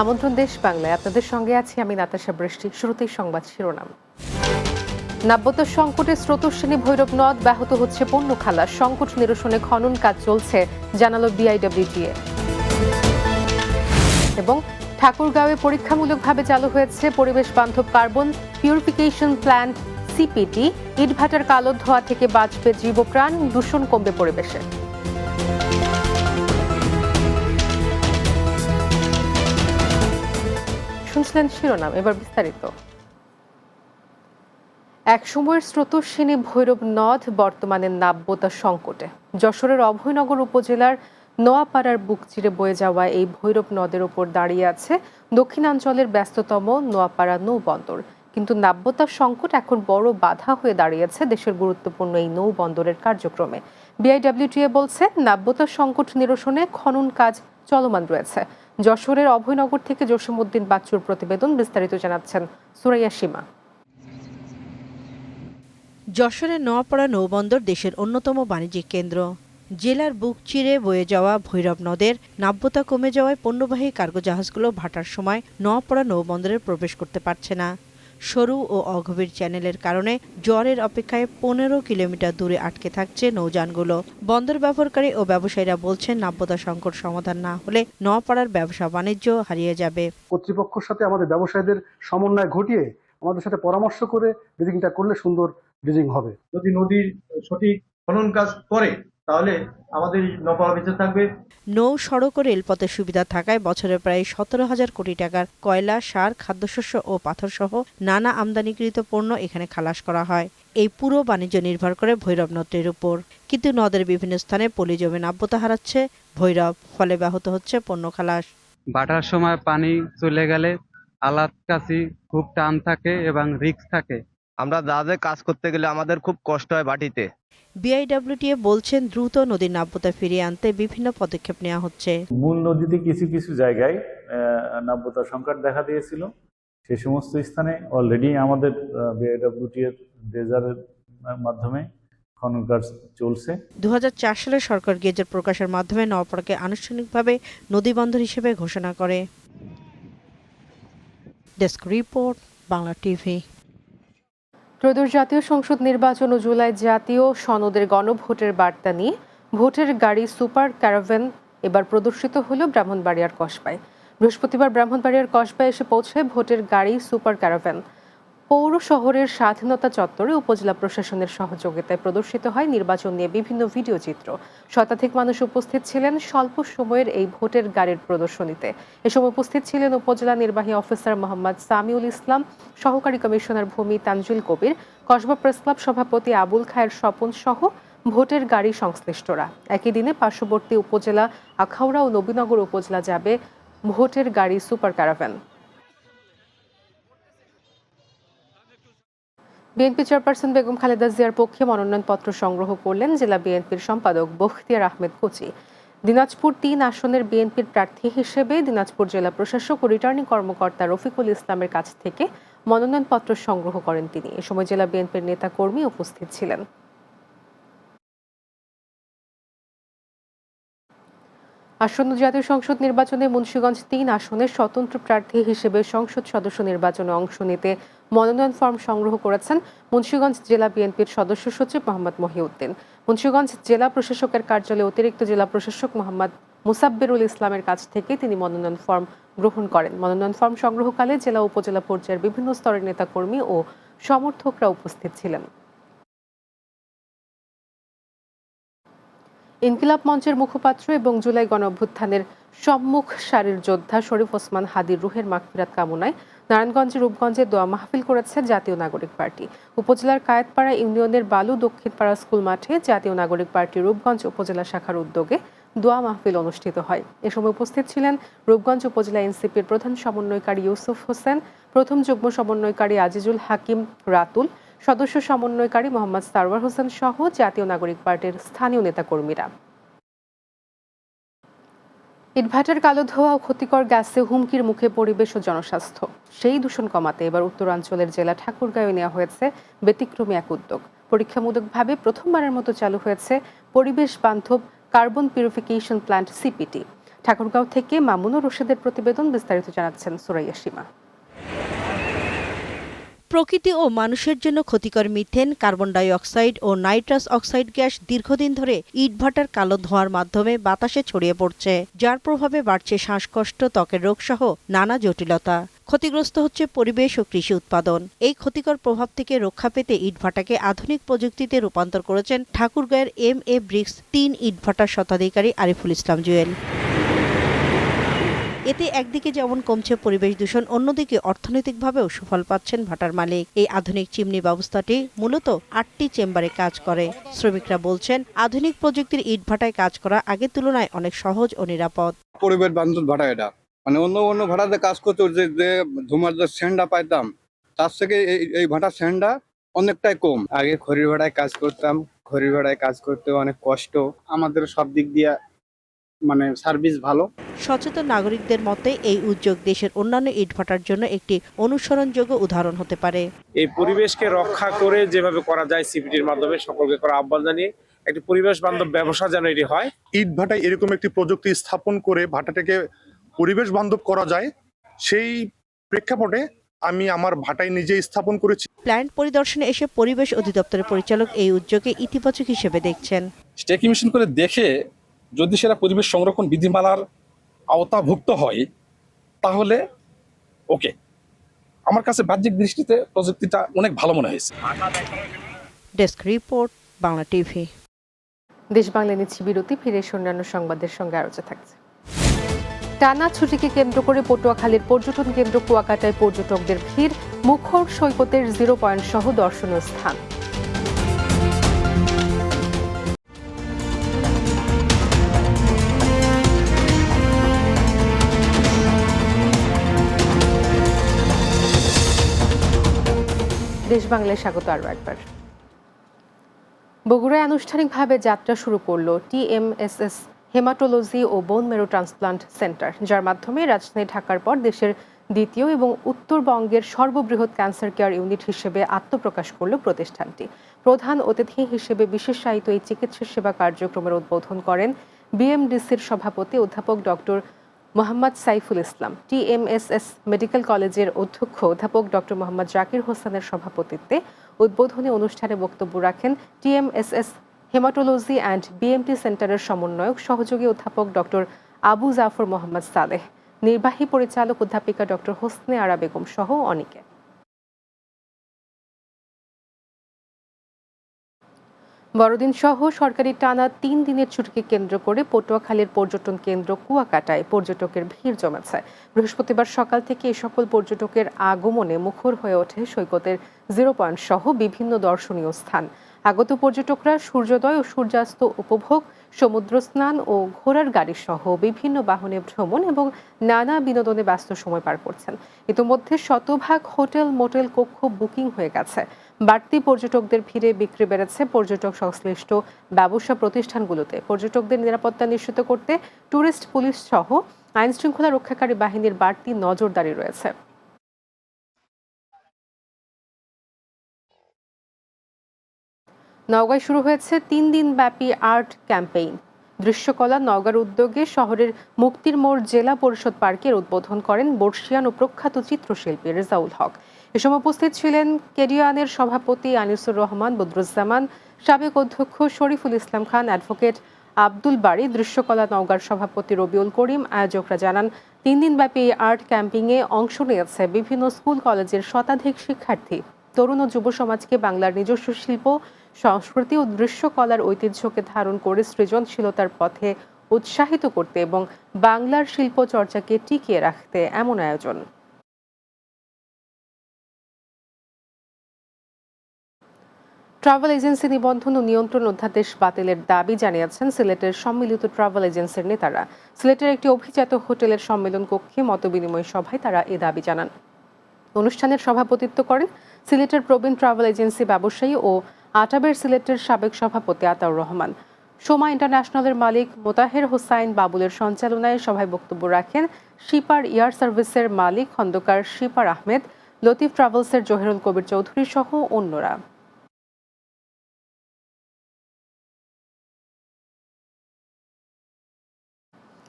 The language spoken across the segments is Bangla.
আমন্ত্রণ দেশ বাংলায়। আপনাদের সঙ্গে আছি আমি নাতাশা বৃষ্টি। শুরুতেই সংবাদ শিরোনাম। নাব্যতার সংকটে স্রোতস্বিনী ভৈরব নদ ব্যাহত হচ্ছে পণ্য খালাস সংকট নিরসনে খনন কাজ চলছে, জানালো বিআইডব্লিউটিএ এবং ঠাকুরগাঁওয়ে পরীক্ষামূলকভাবে চালু হয়েছে পরিবেশ বান্ধব কার্বন পিউরিফিকেশন প্ল্যান্ট সিপিটি ইটভাটার কালো ধোয়া থেকে বাঁচবে জীবপ্রাণ, দূষণ কমবে পরিবেশে। শুনছিলেন শিরোনাম, এবার বিস্তারিত। এক সময়ের স্রোতস্বিনী ভৈরব নদ বর্তমানে নাব্যতা সংকটে। যশোরের অভয়নগর উপজেলার নোয়াপাড়ার বুক চিরে বয়ে যাওয়া এই ভৈরব নদের ওপর দাঁড়িয়ে আছে দক্ষিণাঞ্চলের ব্যস্ততম নোয়াপাড়া নৌবন্দর। কিন্তু নাব্যতার সংকট এখন বড় বাধা হয়ে দাঁড়িয়েছে দেশের গুরুত্বপূর্ণ এই নৌবন্দরের কার্যক্রমে। বিআইডব্লিউটিএ বলছে, নাব্যতার সংকট নিরসনে খনন কাজ চলমান রয়েছে। যশোরের অভয়নগর থেকে জসিমউদ্দিন বাচ্চুর প্রতিবেদন বিস্তারিত জানাচ্ছেন সুরাইয়া সীমা। যশোরের নোয়াপাড়া নৌবন্দর দেশের অন্যতম বাণিজ্যিক কেন্দ্র। জেলার বুক চিরে বয়ে যাওয়া ভৈরব নদের নাব্যতা কমে যাওয়ায় পণ্যবাহী কার্গো জাহাজগুলো ভাটার সময় নোয়াপাড়া নৌবন্দরে প্রবেশ করতে পারছে না। সরু ও অগভীর চ্যানেলের কারণে জোয়ারের অপেক্ষায় পনেরো কিলোমিটার দূরে আটকে থাকছে নৌযানগুলো। বন্দর ব্যবহারকারী ও ব্যবসায়ীরা বলছেন নাব্যতা সংকট সমাধান না হলে নোয়াপাড়ার ব্যবসা বাণিজ্য হারিয়ে যাবে। কর্তৃপক্ষের সাথে আমাদের ব্যবসায়ীদের সমন্বয় ঘটিয়ে আমাদের সাথে পরামর্শ করে ব্রিজিংটা করলে সুন্দর ব্রিজিং হবে। যদি নদীর সঠিক খনন কাজ করে তাহলে আমাদের নপাড়া বেঁচে থাকবে। নৌ সড়ক ও রেলপথের সুবিধা থাকায় বছরে প্রায় সতেরো হাজার কোটি টাকার কয়লা সার খাদ্যশস্য ও পাথরসহ নানা আমদানিকৃত পণ্য এখানে খালাস করা হয়। এই পুরো বাণিজ্য নির্ভর করে ভৈরব নদের উপর। কিন্তু নদের বিভিন্ন স্থানে পলি জমে নাব্যতা হারাচ্ছে ভৈরব ফলে ব্যাহত হচ্ছে পণ্য খালাস। বাটার সময় পানি চলে গেলে আলাত কাছি খুব টান থাকে এবং রিস্ক থাকে। আমরা জাহাজে কাজ করতে গেলে আমাদের খুব কষ্ট হয় বাটিতে। বিআইডব্লিউটিএ বলছেন দ্রুত নদীর নাব্যতা ফিরিয়ে আনতে বিভিন্ন পদক্ষেপ নেওয়া হচ্ছে। মূল নদীতে কিছু কিছু জায়গায় নাব্যতা সংকট দেখা দিয়েছিল। সেই সমস্ত স্থানে অলরেডি আমাদের বিআইডব্লিউটি এর ড্রেজারের মাধ্যমে খনন কাজ চলছে। দু হাজার চার সালে সরকার গেজেট প্রকাশের মাধ্যমে নওপাড়াকে আনুষ্ঠানিকভাবে নদীবন্দর হিসেবে ঘোষণা করে। Desk report Bangla TV. ত্রয়োদশ জাতীয় সংসদ নির্বাচন ও জুলাই জাতীয় সনদের গণভোটের বার্তা নিয়ে ভোটের গাড়ি সুপার ক্যারাভেন এবার প্রদর্শিত হলো ব্রাহ্মণবাড়িয়ার কসবায়। বৃহস্পতিবার ব্রাহ্মণবাড়িয়ার কসবায় এসে পৌঁছায় ভোটের গাড়ি সুপার ক্যারাভেন। পৌর শহরের স্বাধীনতা চত্বরে উপজেলা প্রশাসনের সহযোগিতায় প্রদর্শিত হয় নির্বাচন নিয়ে বিভিন্ন ভিডিও চিত্র। শতাধিক মানুষ উপস্থিত ছিলেন স্বল্প সময়ের এই ভোটের গাড়ির প্রদর্শনীতে। এ সময় উপস্থিত ছিলেন উপজেলা নির্বাহী অফিসার মোহাম্মদ সামিউল ইসলাম, সহকারী কমিশনার ভূমি তানজুল কবির, কসবা প্রেস ক্লাব সভাপতি আবুল খায়ের স্বপন সহ ভোটের গাড়ি সংশ্লিষ্টরা। একই দিনে পার্শ্ববর্তী উপজেলা আখাউড়া ও নবীনগর উপজেলা যাবে ভোটের গাড়ি super caravan. BNP chairperson Begum Khaleda জিয়ার পক্ষে মনোনয়নপত্র সংগ্রহ করলেন জেলা বিএনপির সম্পাদক বখতিয়ার আহমেদ কোচি। দিনাজপুর তিন আসনের বিএনপির প্রার্থী হিসেবে দিনাজপুর জেলা প্রশাসক ও রিটার্নিং কর্মকর্তা রফিকুল ইসলামের কাছ থেকে মনোনয়নপত্র সংগ্রহ করেন তিনি। এ সময় জেলা বিএনপির নেতা কর্মী উপস্থিত ছিলেন। আসন্ন জাতীয় সংসদ নির্বাচনে মুন্সিগঞ্জ তিন আসনে স্বতন্ত্র প্রার্থী হিসেবে সংসদ সদস্য নির্বাচনে অংশ নিতে মনোনয়ন ফর্ম সংগ্রহ করেছেন মুন্সিগঞ্জ জেলা বিএনপির সদস্য সচিব মোহাম্মদ মহিউদ্দিন। মুন্সিগঞ্জ জেলা প্রশাসকের কার্যালয়ে অতিরিক্ত জেলা প্রশাসক মোহাম্মদ মুসাব্বিরুল ইসলামের কাছ থেকে তিনি মনোনয়ন ফর্ম গ্রহণ করেন। মনোনয়ন ফর্ম সংগ্রহকালে জেলা উপজেলা পর্যায়ের বিভিন্ন স্তরের নেতাকর্মী ও সমর্থকরা উপস্থিত ছিলেন। ইনকিলাব মঞ্চের মুখপাত্র এবং জুলাই গণ অভ্যুত্থানের সম্মুখ সারির যোদ্ধা শরীফ ওসমান হাদির রুহের মাগফিরাত কামনায় নারায়ণগঞ্জের রূপগঞ্জে দোয়া মাহফিল করেছে জাতীয় নাগরিক পার্টি। উপজেলার কায়েতপাড়া ইউনিয়নের বালু দক্ষিণপাড়া স্কুল মাঠে জাতীয় নাগরিক পার্টি রূপগঞ্জ উপজেলা শাখার উদ্যোগে দোয়া মাহফিল অনুষ্ঠিত হয়। এ সময় উপস্থিত ছিলেন রূপগঞ্জ উপজেলা এনসিপির প্রধান সমন্বয়কারী ইউসুফ হোসেন, প্রথম যুগ্ম সমন্বয়কারী আজিজুল হাকিম রাতুল, সদস্য সমন্বয়কারী মোহাম্মদ সারওয়ার হোসেন সহ জাতীয় নাগরিক পার্টির স্থানীয় নেতাকর্মীরা। ইটভাটার কালো ধোয়া ও ক্ষতিকর গ্যাসে হুমকির মুখে পরিবেশ ও জনস্বাস্থ্য। সেই দূষণ কমাতে এবার উত্তরাঞ্চলের জেলা ঠাকুরগাঁয়ে নেওয়া হয়েছে ব্যতিক্রমী এক উদ্যোগ। পরীক্ষামূলকভাবে প্রথমবারের মতো চালু হয়েছে পরিবেশ বান্ধব carbon purification plant CPT. Thakurgaon থেকে মামুনুর রশিদের প্রতিবেদন বিস্তারিত জানাচ্ছেন সুরাইয়া সীমা। প্রকৃতি ও মানুষের জন্য ক্ষতিকর মিথেন, কার্বন ডাই অক্সাইড ও নাইট্রাস অক্সাইড গ্যাস দীর্ঘদিন ধরে ইটভাটার কালো ধোঁয়ার মাধ্যমে বাতাসে ছড়িয়ে পড়ছে, যার প্রভাবে বাড়ছে শ্বাসকষ্ট, ত্বকের রোগসহ নানা জটিলতা। ক্ষতিগ্রস্ত হচ্ছে পরিবেশ ও কৃষি উৎপাদন। এই ক্ষতিকর প্রভাব থেকে রক্ষা পেতে ইটভাটাকে আধুনিক প্রযুক্তিতে রূপান্তর করেছেন ঠাকুরগাঁয়ের এম এ ব্রিক্স তিন ইটভাটার শতাধিকারী আরিফুল ইসলাম জুয়েল। এতে একদিকে যেমন কমছে পরিবেশ দূষণ, অন্যদিকে অর্থনৈতিকভাবেও সুফল পাচ্ছেন ভাটার মালিক। এই আধুনিক চিমনি ব্যবস্থাটি মূলত আটটি চেম্বারে কাজ করে। শ্রমিকরা বলছেন, আধুনিক প্রযুক্তির ইট ভাটায় কাজ করা আগের তুলনায় অনেক সহজ ও নিরাপদ। পরিবেশ বান্ধব ভাড়া এটা। মানে অন্য অন্য ভাড়াতে কাজ করতো যে যে ধুমার যে স্যান্ডা পাইতাম, তার থেকে এই ভাটার স্যান্ডা অনেকটাই কম। আগে খড়ির ভাড়ায় কাজ করতাম, খড়ির ভাড়ায় কাজ করতে অনেক কষ্ট। আমাদের সব দিক দিয়ে মানে সার্ভিস ভালো। সচেতন নাগরিকদের মতে এই উদ্যোগ দেশের অন্যান্য ইটভাটার জন্য একটি অনুসরণযোগ্য উদাহরণ হতে পারে। এই পরিবেশকে রক্ষা করে যেভাবে করা যায় সিপিটির মাধ্যমে সকলকে করা আহ্বান জানিয়ে একটি পরিবেশ বান্ধব ব্যবসা যেন এটি হয়। ইট ভাটায় এরকম একটি প্রযুক্তি স্থাপন করে ভাটাটাকে পরিবেশ বান্ধব করা যায় সেই প্রেক্ষাপটে আমি আমার ভাটায় নিজেই স্থাপন করেছি। প্ল্যান্ট পরিদর্শনে এসে পরিবেশ অধিদপ্তরের পরিচালক এই উদ্যোগে ইতিবাচক হিসেবে দেখছেন। স্টেকি মেশিন করে দেখে যদি সেটা পরিবেশ সংরক্ষণ বিধিমালার আওতাভুক্ত হয় তাহলে ওকে। আমার কাছে বাহ্যিক দৃষ্টিতে প্রযুক্তিটা অনেক ভালো মনে হয়েছে। Desk report Bangla TV. দেশ বাংলা নিচ্ছি বিরতি ফিরে অন্যান্য সংবাদের সঙ্গে আলোচনা থাকছে। টানা ছুটিকে কেন্দ্র করে পটুয়াখালীর পর্যটন কেন্দ্র কুয়াকাটায় পর্যটকদের ভিড় মুখর সৈকতের জিরো পয়েন্ট সহ দর্শনীয় স্থান। দেশ বাংলায় স্বাগত আরও একবার। বগুড়ায় আনুষ্ঠানিকভাবে যাত্রা শুরু করল টিএমএসএস হেমাটোলজি ও বোন মেরো ট্রান্সপ্লান্ট সেন্টার, যার মাধ্যমে রাজধানী ঢাকার পর দেশের দ্বিতীয় এবং উত্তরবঙ্গের সর্ববৃহৎ ক্যান্সার কেয়ার ইউনিট হিসেবে আত্মপ্রকাশ করল প্রতিষ্ঠানটি। প্রধান অতিথি হিসেবে বিশেষায়িত এই চিকিৎসা সেবা কার্যক্রমের উদ্বোধন করেন বিএমডিসির সভাপতি অধ্যাপক doctor Mohammad Saiful Islam TMSS medical কলেজের অধ্যক্ষ, অধ্যাপক ডক্টর মোহাম্মদ জাকির হোসেনের সভাপতিত্বে উদ্বোধনী অনুষ্ঠানে বক্তব্য রাখেন টিএমএসএস হেমাটোলজি অ্যান্ড বিএমটি সেন্টারের সমন্বয়ক, সহযোগী অধ্যাপক ডক্টর আবু জাফর মোহাম্মদ সালেহ নির্বাহী পরিচালক অধ্যাপিকা ডক্টর হোসনে আরা বেগম সহ অনেকে। বড়দিন সহ সরকারি টানা তিন দিনের ছুটিকে কেন্দ্র করে পটুয়াখালীর পর্যটন কেন্দ্র কুয়াকাটায় পর্যটকের ভিড় জমেছে। বৃহস্পতিবার সকাল থেকে এই সকল পর্যটকের আগমনে মুখর হয়ে ওঠে সৈকতের জিরো পয়েন্ট সহ বিভিন্ন দর্শনীয় স্থান। আগত পর্যটকরা সূর্যোদয় ও সূর্যাস্ত উপভোগ, সমুদ্র স্নান ও ঘোড়ার গাড়ি সহ বিভিন্ন বাহনে ভ্রমণ এবং নানা বিনোদনে ব্যস্ত সময় পার করছেন। ইতিমধ্যে শতভাগ হোটেল, মোটেল, কক্ষ বুকিং হয়ে গেছে। বাড়তি পর্যটকদের ভিড়ে বিক্রি বেড়েছে পর্যটক সংশ্লিষ্ট ব্যবসা প্রতিষ্ঠানগুলোতে। পর্যটকদের নিরাপত্তা নিশ্চিত করতে ট্যুরিস্ট পুলিশ সহ আইন শৃঙ্খলা রক্ষাকারী বাহিনীর বাড়তি নজরদারি রয়েছে। নওগাঁয় শুরু হয়েছে তিন দিন ব্যাপী আর্ট ক্যাম্পেইন। দৃশ্যকলা নওগাঁর উদ্যোগে শহরের মুক্তির মোড় জেলা পরিষদ পার্কের উদ্বোধন করেন বর্ষিয়ান ও প্রখ্যাত চিত্রশিল্পী রেজাউল হক। এ সময় উপস্থিত ছিলেন কেডিয়ানের সভাপতি আনিসুর রহমান, বদরুজ্জামান, সাবেক অধ্যক্ষ শরীফুল ইসলাম খান, অ্যাডভোকেট আব্দুল বাড়ি দৃশ্যকলা নওগাঁর সভাপতি রবিউল করিম, আয়োজকরা জানান, তিন দিনব্যাপী এই আর্ট ক্যাম্পিংয়ে অংশ নিয়েছে বিভিন্ন স্কুল, কলেজের শতাধিক শিক্ষার্থী। তরুণ ও যুব সমাজকে বাংলার নিজস্ব শিল্প, সংস্কৃতি ও দৃশ্যকলার ঐতিহ্যকে ধারণ করে সৃজনশীলতার পথে উৎসাহিত করতে এবং বাংলার শিল্প চর্চাকে টিকিয়ে রাখতে এমন আয়োজন। ট্রাভেল এজেন্সি নিবন্ধন ও নিয়ন্ত্রণ অধ্যাদেশ বাতিলের দাবি জানিয়েছেন সিলেটের সম্মিলিত ট্রাভেল এজেন্সির নেতারা। সিলেটের একটি অভিজাত হোটেলের সম্মেলন কক্ষে মতবিনিময় সভায় তারা এ দাবি জানান। অনুষ্ঠানের সভাপতিত্ব করেন সিলেটের প্রবীণ ট্রাভেল এজেন্সি ব্যবসায়ী ও আটাবের সিলেটের সাবেক সভাপতি আতাউর রহমান। সোমা ইন্টারন্যাশনালের মালিক মোতাহের হোসাইন বাবুলের সঞ্চালনায় সভায় বক্তব্য রাখেন শিপার এয়ার সার্ভিসের মালিক খন্দকার শিপার আহমেদ, লতিফ ট্রাভেলসের জহিরুল কবির চৌধুরী সহ অন্যরা।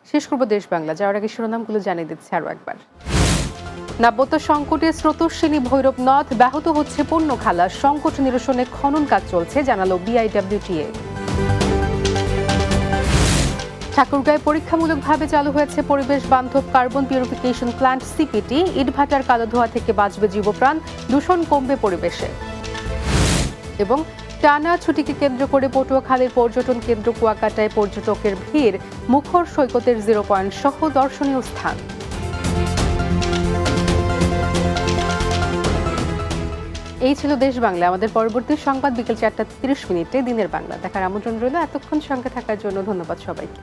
শেষ করব দেশ বাংলা। যাওয়ার আগে শিরোনামগুলো জানিয়ে দিচ্ছে আরও একবার। নাব্যতা সংকটে স্রোতস্বিনী ভৈরব নদ ব্যাহত হচ্ছে পণ্য খালা। সংকট নিরসনে খনন কাজ চলছে, জানালো বিআইডব্লিউটিএ। ঠাকুরগাঁয় পরীক্ষামূলকভাবে চালু হয়েছে পরিবেশ বান্ধব কার্বন পিউরিফিকেশন প্ল্যান্ট, সিপিটি। ইটভাটার কালো ধোঁয়া থেকে বাঁচবে জীবপ্রাণ, দূষণ কমবে পরিবেশে। এবং টানা ছুটিকে কেন্দ্র করে পটুয়াখালীর পর্যটন কেন্দ্র কুয়াকাটায় পর্যটকের ভিড়, মুখর সৈকতের জিরো পয়েন্ট সহ দর্শনীয় স্থান। এই ছিল দেশ বাংলা। আমাদের পরবর্তী সংবাদ বিকেল চারটা তিরিশ মিনিটে দিনের বাংলা। দেখার আমন্ত্রণ রইল। এতক্ষণ সঙ্গে থাকার জন্য ধন্যবাদ সবাইকে।